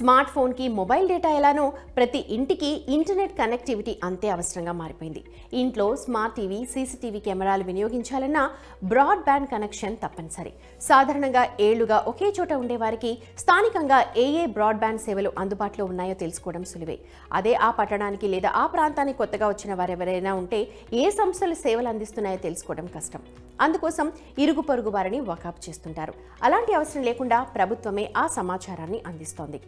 Smart ఫోన్కి mobile data ఎలానో ప్రతి ఇంటికి ఇంటర్నెట్ కనెక్టివిటీ అంతే అవసరంగా మారిపోయింది. ఇంట్లో స్మార్ట్ టీవీ సీసీటీవీ కెమెరాలు వినియోగించాలన్నా బ్రాడ్బ్యాండ్ కనెక్షన్ తప్పనిసరి. సాధారణంగా ఏళ్ళుగా ఒకే చోట ఉండేవారికి స్థానికంగా ఏ ఏ బ్రాడ్బ్యాండ్ సేవలు అందుబాటులో ఉన్నాయో తెలుసుకోవడం సులువే. అదే ఆ పట్టణానికి లేదా ఆ ప్రాంతానికి కొత్తగా వచ్చిన వారెవరైనా ఉంటే ఏ సంస్థలు సేవలు అందిస్తున్నాయో తెలుసుకోవడం కష్టం. అందుకోసం ఇరుగు పొరుగు వారిని వకాప్ చేస్తుంటారు. అలాంటి అవసరం లేకుండా ప్రభుత్వమే ఆ సమాచారాన్ని అందిస్తోంది.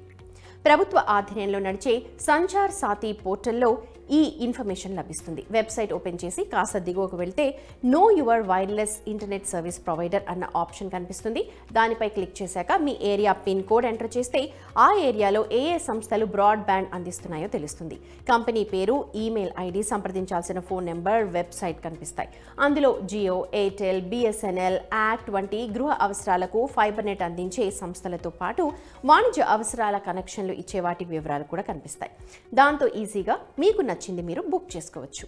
ప్రభుత్వ ఆధీనంలో నడిచే సంచార్ సాతి పోర్టల్లో ఈ ఇన్ఫర్మేషన్ లభిస్తుంది. వెబ్సైట్ ఓపెన్ చేసి కాస్త దిగువకు వెళ్తే know your wireless internet service provider అన్న ఆప్షన్ కనిపిస్తుంది. దానిపై క్లిక్ చేశాక మీ ఏరియా పిన్ కోడ్ ఎంటర్ చేస్తే ఆ ఏరియాలో ఏ ఏ సంస్థలు బ్రాడ్బ్యాండ్ అందిస్తున్నాయో తెలుస్తుంది. కంపెనీ పేరు ఈమెయిల్ ఐడి సంప్రదించాల్సిన ఫోన్ నెంబర్ వెబ్సైట్ కనిపిస్తాయి. అందులో జియో ఎయిర్టెల్ బిఎస్ఎన్ఎల్ యాక్ట్ వంటి గృహ అవసరాలకు ఫైబర్ నెట్ అందించే సంస్థలతో పాటు వాణిజ్య అవసరాల కనెక్షన్లు ఇచ్చే వాటి వివరాలు కూడా కనిపిస్తాయి. దాంతో ఈజీగా మీకు నచ్చింది మీరు బుక్ చేసుకోవచ్చు.